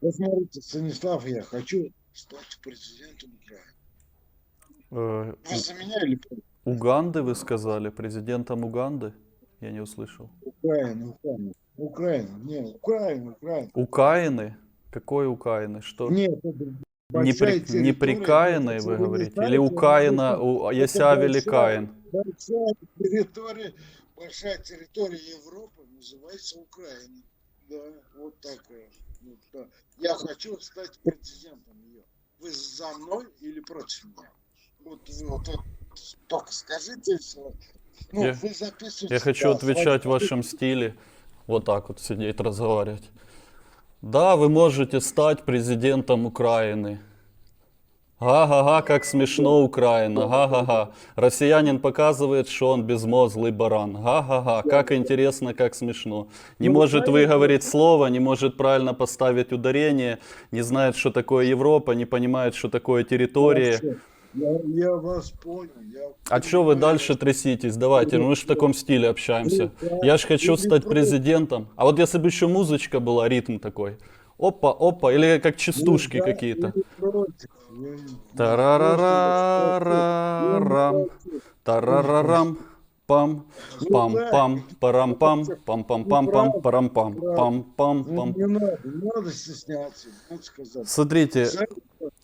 Вот смотрите, Станислав, я хочу стать президентом Украины. Э, Вы за меня или Уганды вы сказали? Президентом Уганды? Я не услышал. Украина, Украина. Украина, не, Украина, Украина. Украины? Какой Украины? Что? Нет, это Не, при, неприкаянной если вы не говорите? Или у, это Ясявели большая- территория, большая территория Европы называется Украина. Да, вот такая. Вот, да. Я хочу стать президентом ее. Вы за мной или против меня? Вот, вот, вот только скажите всё. Ну, Я- вы записываете. Я хочу да, отвечать в вашем стиле. Вот так вот сидеть, разговаривать. Да, вы можете стать президентом Украины. Га-га-га, как смешно Украина. Га-га-га. Россиянин показывает, что он безмозглый баран. Га-га-га, как интересно, как смешно. Не Ну, может выговорить слово, не может правильно поставить ударение, не знает, что такое Европа, не понимает, что такое территория. Я, я вас понял. Я А что вы дальше тряситесь? Давайте, ну мы же в таком стиле общаемся. Я ж хочу стать президентом. А вот если бы еще музычка была, ритм такой. Опа, опа, или как частушки Ну, да, какие-то. не- Тарарарарарам, тарарарам, пам, пам, пам, парам, пам, пам, пам, пам, пам, парам, пам, пам, пам, Ну, пам. Не надо, не надо стесняться, надо сказать. Смотрите,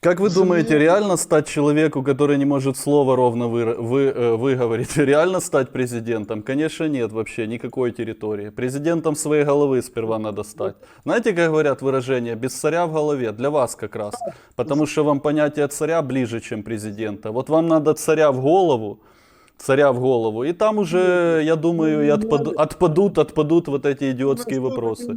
как вы думаете, реально стать человеку, который не может слово ровно вы, вы, э, выговорить, реально стать президентом? Конечно нет вообще, никакой территории. Президентом своей головы сперва надо стать. Знаете, как говорят выражение, без царя в голове, для вас как раз. Потому что вам понятие царя ближе, чем президента. Вот вам надо царя в голову, царя в голову, и там уже, я думаю, и отпаду- отпадут, отпадут вот эти идиотские Ну, вопросы.